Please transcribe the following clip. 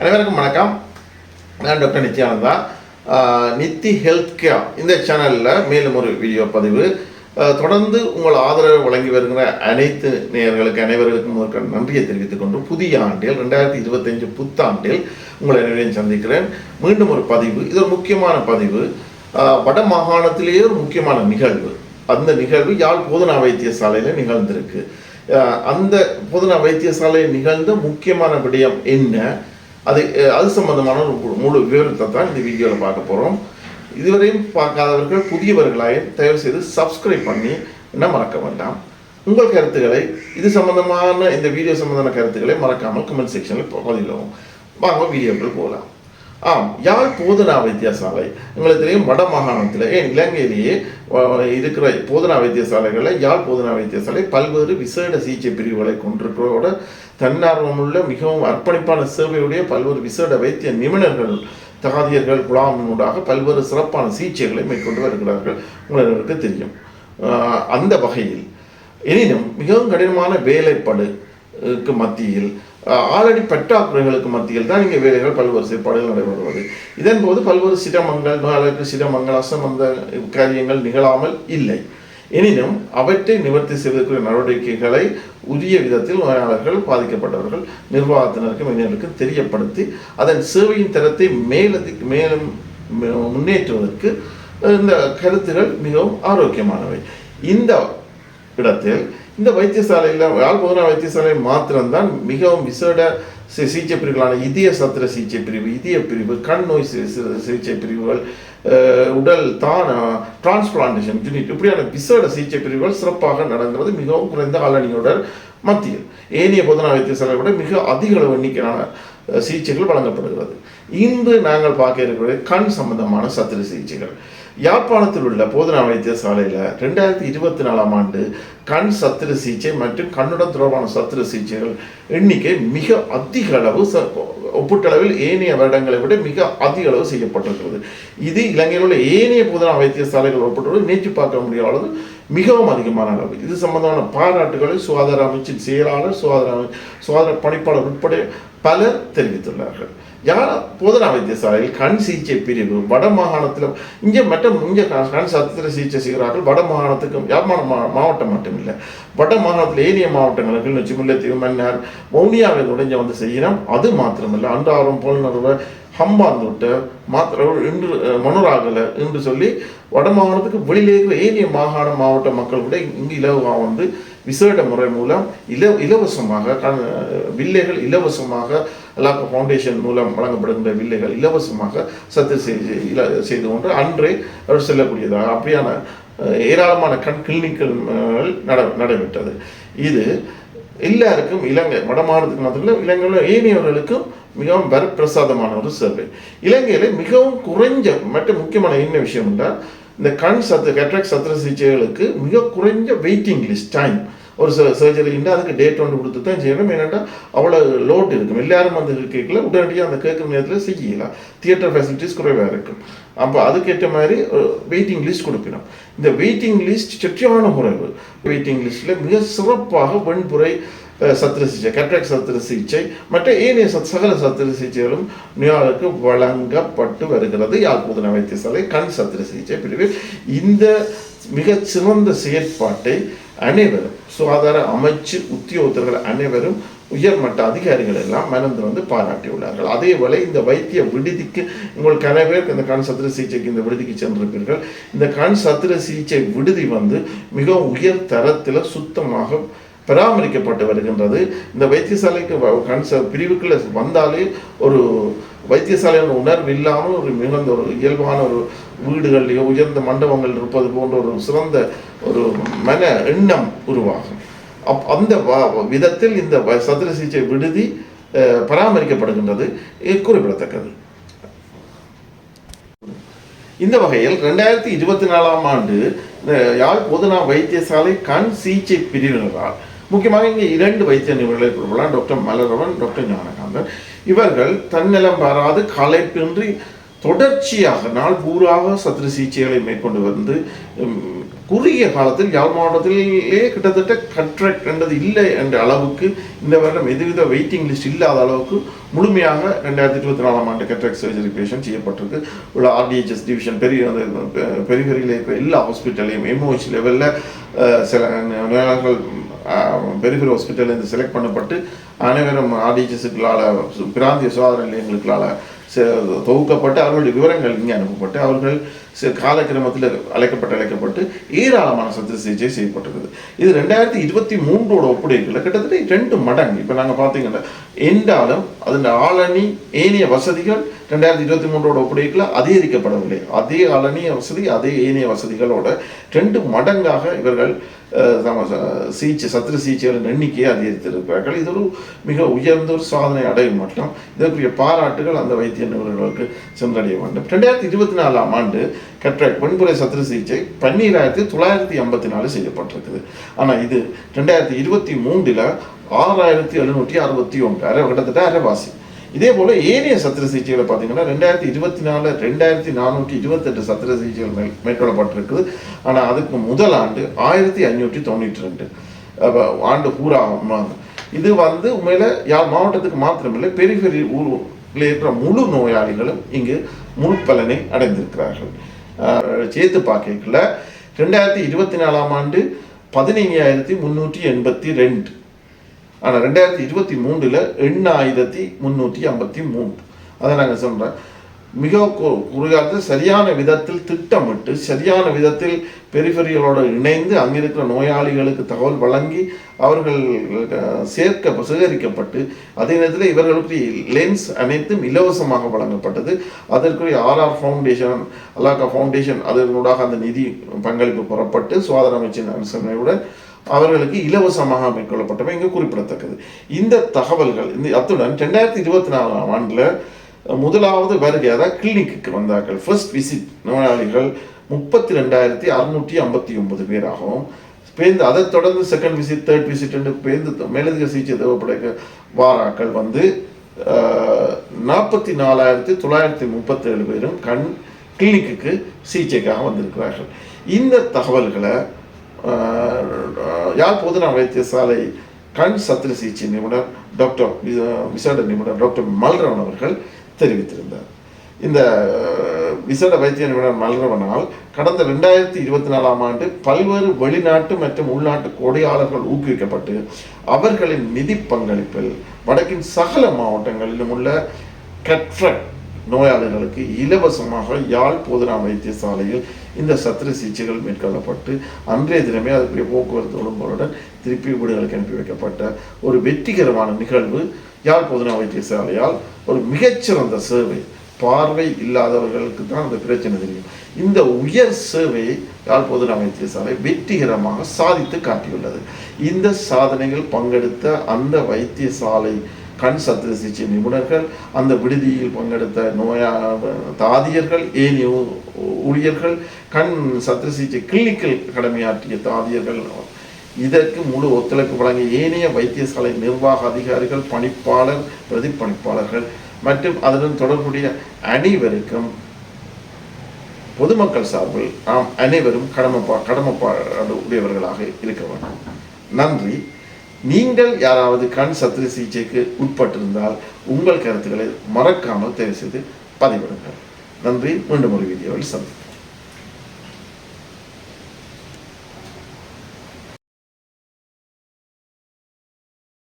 அனைவருக்கும் வணக்கம். நான் doctor Nithyananda. Nithi health care இந்த சேனலில் மேலும் ஒரு வீடியோ பதிவு. தொடர்ந்து உங்கள் ஆதரவை வழங்கி வருகிற அனைத்து நேயர்களுக்கு அனைவருக்கும் ஒரு நன்றியை தெரிவித்துக் கொண்டு புதிய ஆண்டில் ரெண்டாயிரத்தி இருபத்தஞ்சு புத்தாண்டில் உங்களை அனைவரையும் சந்திக்கிறேன். மீண்டும் ஒரு பதிவு. இது ஒரு முக்கியமான பதிவு. வட மாகாணத்திலேயே ஒரு முக்கியமான நிகழ்வு. அந்த நிகழ்வு யாழ் போதனா வைத்தியசாலையில் நிகழ்ந்திருக்கு. அந்த போதனா வைத்தியசாலையில் நிகழ்ந்த முக்கியமான விடயம் என்ன? அது அது சம்பந்தமான ஒரு முழு- விவரத்தை தான் இந்த வீடியோவில் பார்க்க போகிறோம் இதுவரையும் பார்க்காதவர்கள் புதியவர்களாய் தயவு செய்து சப்ஸ்கிரைப் பண்ணி என்ன மறக்க வேண்டாம். உங்கள் கருத்துக்களை இது சம்பந்தமான இந்த வீடியோ சம்பந்தமான கருத்துக்களை மறக்காமல் கமெண்ட் செக்ஷனில் பதிலவும். வாங்க வீடியோக்கள் போகலாம். ஆம் யாழ் போதனா வைத்தியசாலை. உங்களுக்கு தெரியும் வட மாகாணத்தில் ஏன் இலங்கையிலேயே இருக்கிற போதனா வைத்தியசாலைகளில் யாழ் போதனா வைத்தியசாலை பல்வேறு விசேட சிகிச்சை பிரிவுகளை கொண்டிருக்கிறதோட தன்னார்வமுள்ள மிகவும் அர்ப்பணிப்பான சேவையுடைய பல்வேறு விசேட வைத்திய நிபுணர்கள் தகாதியர்கள் குழாமினூடாக பல்வேறு சிறப்பான சிகிச்சைகளை மேற்கொண்டு வருகிறார்கள். உங்களுக்கு தெரியும். அந்த வகையில் எனினும் மிகவும் கடினமான வேலைப்பாடுக்கு மத்தியில் ஆல்ரெடி ஆளடி பற்றாக்குறைகளுக்கு மத்தியில் தான் இங்கே வேலைகள் பல்வேறு செயற்பாடுகள் நடைபெறுவது இதன் போது பல்வேறு சிரமங்கள் நோயாளருக்கு சிரமங்கள் அசமந்த காரியங்கள் நிகழாமல் இல்லை. எனினும் அவற்றை நிவர்த்தி செய்வதற்குரிய நடவடிக்கைகளை உரிய விதத்தில் நோயாளர்கள் பாதிக்கப்பட்டவர்கள் நிர்வாகத்தினருக்கும் மைனர்களுக்கு தெரியப்படுத்தி அதன் சேவையின் தரத்தை மேலதி மேலும் முன்னேற்றுவதற்கு இந்த கருத்துகள் மிகவும் ஆரோக்கியமானவை. இந்த இடத்தில் இந்த வைத்தியசாலையில் யாழ் வைத்தியசாலை மாத்திரம்தான் மிகவும் விசேட சிகிச்சை பிரிவுகளான இதய சத்திர சிகிச்சை பிரிவு இதய பிரிவு கண் நோய் சிகிச்சை பிரிவுகள் உடல் தான டிரான்ஸ்பிளான்டேஷன் யூனிட் இப்படியான விசேட சிகிச்சை பிரிவுகள் சிறப்பாக நடக்கிறது மிகவும் குறைந்த ஆளணியுடன் மத்தியில். ஏனைய பொதுநா வைத்தியசாலை விட மிக அதிக அளவு எண்ணிக்கையான சிகிச்சைகள் வழங்கப்படுகிறது. இன்று நாங்கள் பார்க்க இருக்கிறது கண் சம்பந்தமான சத்திர சிகிச்சைகள். யாழ்ப்பாணத்தில் உள்ள போதனா வைத்திய சாலையில் ரெண்டாயிரத்தி இருபத்தி நாலாம் ஆண்டு கண் சத்திர சிகிச்சை மற்றும் கண்ணுடன் தொடர்பான சத்திர சிகிச்சைகள் எண்ணிக்கை மிக அதிக அளவு ச- ஒப்பீட்டளவில் ஏனைய வருடங்களை விட மிக அதிக அளவு செய்யப்பட்டிருக்கிறது. இது இலங்கையில் உள்ள ஏனைய போதனா வைத்தியசாலைகள் ஒப்பிட்டு நேற்று பார்க்க முடியாத அளவு மிகவும் அதிகமான அளவு. இது சம்பந்தமான பாராட்டுகளை சுகாதார அமைச்சின் செயலாளர் சுகாதார அமை- சுகாதார பணிப்பாளர் உட்பட பலர் தெரிவித்துள்ளார்கள். யார் போதனா வைத்தியசாலையில் கண் சிகிச்சை பிரிவு வட மாகாணத்தில் இங்கே மற்ற இங்கே கண் கண் சிகிச்சை செய்கிறார்கள். வட மாகாணத்துக்கும் யாழ்ப்பாண மா மாவட்டம் மட்டுமில்லை. வட மாகாணத்தில் ஏனைய மாவட்டங்கள் கிளிநொச்சி முல்லைத்தீவு மன்னார் வவுனியாவில் உடைஞ்ச வந்து செய்யணும் அது மாத்திரமில்லை. அன்றாடம் புலனறுவை ஹம்பாந்தோட்டை மாத்திர இன்று மனோராகலை என்று சொல்லி வட மாகாணத்துக்கு வெளியிலே இருக்கிற ஏனைய மாகாண மாவட்ட மக்கள் கூட இங்கு இலவா வந்து விசேட முறை மூலம் இல இலவசமாக கண் வில்லைகள் இலவசமாக அலாக்க ஃபவுண்டேஷன் மூலம் வழங்கப்படுகின்ற வில்லைகள் இலவசமாக சத்து செய்து இல செய்து கொண்டு அன்றே அவர் செல்லக்கூடியதாக அப்படியான ஏராளமான கண் கிளினிக்கள் நட நடைபெற்றது. இது எல்லாருக்கும் இலங்கை வடமாநிலத்துக்கு மாத்திரம் இலங்கையில் ஏனையவர்களுக்கும் மிகவும் வரப்பிரசாதமான ஒரு சேவை. இலங்கையில் மிகவும் குறைஞ்ச மற்ற முக்கியமான என்ன விஷயம் என்றால் இந்த கண் சத்து கட்ராக் சத்திர சிகிச்சைகளுக்கு மிக குறைஞ்ச வெயிட்டிங் லிஸ்ட் டைம் ஒரு சர்ஜரின்னா அதுக்கு டேட் ஒன்று கொடுத்து தான் செய்யணும். ஏன்னாட்டா அவ்வளோ லோட் இருக்கும். எல்லாரும் வந்து கேட்கல. உடனடியாக அந்த கேட்குற நேரத்தில் செய்யலாம். தியேட்டர் ஃபெசிலிட்டிஸ் குறைவாக இருக்கும். அப்போ அதுக்கேற்ற மாதிரி வெயிட்டிங் லிஸ்ட் கொடுக்கணும். இந்த வெயிட்டிங் லிஸ்ட் சுற்றியான குறைவு வெயிட்டிங் லிஸ்ட்டில் மிக சிறப்பாக வெண்புரை சத்திர சிகிச்சை கட்ராக் சத்திர சிகிச்சை மற்ற ஏனைய சத் சகல சத்திர சிகிச்சைகளும் நியாளுக்கு வழங்கப்பட்டு வருகிறது. யாழ்ப்புதன வைத்தியசாலை கண் சத்திர சிகிச்சை பிரிவில். இந்த மிகச் சிறந்த செயற்பாட்டை அனைவரும் சுகாதார அமைச்சு உத்தியோகத்தர்கள் அனைவரும் உயர்மட்ட அதிகாரிகள் எல்லாம் மனந்து வந்து பாராட்டியுள்ளார்கள் அதே போல இந்த வைத்திய விடுதிக்கு உங்கள் கணவர் இந்த கண் சத்திர சிகிச்சைக்கு இந்த விடுதிக்கு சென்றிருப்பீர்கள். இந்த கண் சத்திர சிகிச்சை விடுதி வந்து மிகவும் உயர் தரத்தில் சுத்தமாக பராமரிக்கப்பட்டு வருகின்றது. இந்த வைத்தியசாலைக்கு வ- கண் ச பிரிவுக்குள்ள வந்தாலே ஒரு வைத்தியசாலையின் உணர்வு இல்லாமல் ஒரு மிகுந்த ஒரு இயல்பான ஒரு வீடுகள்லையோ உயர்ந்த மண்டபங்கள் இருப்பது போன்ற ஒரு சிறந்த ஒரு மன எண்ணம் உருவாகும். அப் அந்த வ- விதத்தில் இந்த வ- சத்திர சிகிச்சை விடுதி அஹ், பராமரிக்கப்படுகின்றது குறிப்பிடத்தக்கது. இந்த வகையில் ரெண்டாயிரத்தி இருபத்தி நாலாம் ஆண்டு யாழ் பொதுநா வைத்தியசாலை கண் சிகிச்சை பிரிவினரால் முக்கியமாக இங்கே இரண்டு வைத்திய நிபுணர்களை குறிப்பிடலாம் டாக்டர் மலரவன் டாக்டர் ஞானகாந்தன். இவர்கள் தன்னலம் பாராது களைப்பின்றி தொடர்ச்சியாக நாள் பூராக சத்திர சிகிச்சைகளை மேற்கொண்டு வந்து குறுகிய காலத்தில் யாழ் மாவட்டத்திலேயே கிட்டத்தட்ட கட்ராக்ட் என்றது இல்லை என்ற அளவுக்கு இந்த வருடம் எதுவித வெயிட்டிங் லிஸ்ட் இல்லாத அளவுக்கு முழுமையாக ரெண்டாயிரத்தி இருபத்தி நாலாம் ஆண்டு கட்ராக்ட் சர்ஜரி பேஷன் செய்யப்பட்டிருக்கு. உள்ள ஆர்டிஹெச்எஸ் டிவிஷன் பெரிய பெரிஃபெரியில் இருக்கிற எல்லா ஹாஸ்பிட்டலையும் எம்ஓஹெச் லெவலில் சில நோயாளர்கள் பெரிஃபெரி ஹாஸ்பிட்டலேருந்து செலக்ட் பண்ணப்பட்டு அனைவரும் ஆர்டிஹெச்எஸ்களால் பிராந்திய சுகாதார நிலையங்களுக்களால் தொகுக்கப்பட்டு அவர்களுடைய விவரங்கள் இங்கே அனுப்பப்பட்டு அவர்கள் சி- காலக்கிரமத்தில் அழைக்கப்பட்டு அழைக்கப்பட்டு ஏராளமான சத்திய சிகிச்சை செய்யப்பட்டிருக்குது. இது ரெண்டாயிரத்தி இருபத்தி மூன்றோட ஒப்படைக்கல கிட்டத்தட்ட ரெண்டு மடங்கு. இப்போ நாங்கள் பார்த்தீங்கன்னா என்றாலும் அதன் ஆளணி ஏனைய வசதிகள் ரெண்டாயிரத்தி இருபத்தி மூன்றோட ஒப்படைக்கல அதிகரிக்கப்படவில்லை. அதே ஆளணிய வசதி அதே ஏனைய வசதிகளோட ரெண்டு மடங்காக இவர்கள் சிகிச்சை சத்திர சிகிச்சைகளின் எண்ணிக்கையை அதிகரித்திருக்கிறார்கள். இது ஒரு மிக உயர்ந்த ஒரு சாதனை அடையும் மட்டும். இதற்குரிய பாராட்டுகள் அந்த வைத்திய நிபுணர்களுக்கு சென்றடைய வேண்டும். ரெண்டாயிரத்தி இருபத்தி நாலாம் ஆண்டு கட்ராக்ட் வெண்புரை சத்திர சிகிச்சை பன்னீராயிரத்தி தொள்ளாயிரத்தி ஐம்பத்தி நாலு செய்யப்பட்டிருக்குது. ஆனால் இது ரெண்டாயிரத்தி இருபத்தி மூன்றில் ஆறாயிரத்தி எழுநூற்றி அறுபத்தி ஒன்று அரை கிட்டத்தட்ட அரைவாசி. இதே போல ஏனைய சத்திர சிகிச்சைகளை பார்த்தீங்கன்னா ரெண்டாயிரத்தி இருபத்தி நாலு ரெண்டாயிரத்தி நானூற்றி இருபத்தெட்டு சத்திர சிகிச்சைகள் மேல் மேற்கொள்ளப்பட்டிருக்குது. ஆனால் அதுக்கு முதல் ஆண்டு ஆயிரத்தி ஐநூற்றி தொண்ணூற்றி ரெண்டு. ஆண்டு பூரா இது வந்து உண்மையில யாழ் மாவட்டத்துக்கு மாத்திரமில்லை பெரிய பெரிய ஊர் இருக்கிற முழு நோயாளிகளும் இங்கு முழு பலனை அடைந்திருக்கிறார்கள். சேர்த்து பார்க்கல ரெண்டாயிரத்தி இருபத்தி நாலாம் ஆண்டு பதினைஞ்சாயிரத்தி முந்நூற்றி எண்பத்தி ரெண்டு. ஆனால் ரெண்டாயிரத்தி இருபத்தி மூன்றில் எண்ணாயிரத்தி முந்நூற்றி ஐம்பத்தி மூன்று. அதை நாங்கள் சொல்கிறேன் மிக கு- சரியான விதத்தில் திட்டமிட்டு சரியான விதத்தில் பெரிஃபெரிகளோடு இணைந்து அங்கிருக்கிற நோயாளிகளுக்கு தகவல் வழங்கி அவர்கள் சேர்க்க சேகரிக்கப்பட்டு அதே நேரத்தில் இவர்களுக்கு லென்ஸ் அனைத்தும் இலவசமாக வழங்கப்பட்டது. அதற்குரிய ஆர்ஆர் ஃபவுண்டேஷன் அலாக்கா ஃபவுண்டேஷன் அதனூடாக அந்த நிதி பங்களிப்பு புறப்பட்டு சுகாதார அமைச்சின் அனுசரணையுடன் அவர்களுக்கு இலவசமாக மேற்கொள்ளப்பட்டவை இங்கு குறிப்பிடத்தக்கது. இந்த தகவல்கள் இந்த அத்துடன் ரெண்டாயிரத்தி இருபத்தி நாலாம் ஆண்டில் முதலாவது வருகை அதாவது கிளினிக்கு வந்தார்கள். ஃபர்ஸ்ட் விசிட் நோயாளிகள் முப்பத்தி ரெண்டாயிரத்தி அறுநூற்றி ஐம்பத்தி ஒன்பது பேராகவும் பேருந்து அதைத் தொடர்ந்து செகண்ட் விசிட் தேர்ட் விசிட் என்று பேருந்து மேலதிக சிகிச்சை தேவைப்பட வாராக்கள் வந்து நாற்பத்தி நாலாயிரத்தி தொள்ளாயிரத்தி முப்பத்தேழு பேரும் கண் கிளினிக்கு சிகிச்சைக்காக வந்திருக்கிறார்கள். இந்த தகவல்களை ஆஹ், யாழ் பொதுநா வைத்தியசாலை கண் சத்திர சிகிச்சை நிபுணர் டாக்டர் விசேட நிபுணர் டாக்டர் மல்ரவன் அவர்கள் தெரிவித்திருந்தார். இந்த விசேட வைத்திய நிபுணர் மல்ரவனால் கடந்த ரெண்டாயிரத்தி இருபத்தி நாலாம் ஆண்டு பல்வேறு வெளிநாட்டு மற்றும் உள்நாட்டு கொடையாளர்கள் ஊக்குவிக்கப்பட்டு அவர்களின் நிதி பங்களிப்பில் வடக்கின் சகல மாவட்டங்களிலும் உள்ள கட்ரக் நோயாளிகளுக்கு இலவசமாக யாழ் போதனா வைத்தியசாலையில் இந்த சத்திர சிகிச்சைகள் மேற்கொள்ளப்பட்டு அன்றைய தினமே அதுக்குரிய போக்குவரத்து ஒழுங்குகளுடன் திருப்பி வீடுகளுக்கு அனுப்பி வைக்கப்பட்ட ஒரு வெற்றிகரமான நிகழ்வு யாழ் போதனா வைத்தியசாலையால் ஒரு மிகச்சிறந்த சேவை. பார்வை இல்லாதவர்களுக்கு தான் அந்த பிரச்சனை தெரியும். இந்த உயர் சேவையை யாழ் அமைத்திய சபை வெற்றிகரமாக சாதித்து காட்டியுள்ளது. இந்த சாதனைகள் பங்கெடுத்த அந்த வைத்தியசாலை கண் சத்திர சிகிச்சை நிபுணர்கள் அந்த விடுதியில் பங்கெடுத்த நோயா தாதியர்கள் ஏனைய ஊழியர்கள் கண் சத்திர சிகிச்சை கிளினிக்கில் கடமையாற்றிய தாதியர்கள் இதற்கு முழு ஒத்துழைப்பு வழங்கிய ஏனைய வைத்தியசாலை நிர்வாக அதிகாரிகள் பணிப்பாளர் பிரதிப்பணிப்பாளர்கள் மற்றும் அதனுடன் தொடர்புடைய அனைவருக்கும் பொதுமக்கள் சார்பில் நாம் அனைவரும் கடமைப்பா கடமைப்பாடு உடையவர்களாக இருக்க வேண்டும். நன்றி. நீங்கள் யாராவது கண் சத்திர சிகிச்சைக்கு உட்பட்டிருந்தால் உங்கள் கருத்துக்களை மறக்காமல் தயவு செய்து பதிவிடுங்கள். நன்றி. மீண்டும் ஒரு வீடியோவில் சந்திப்போம்.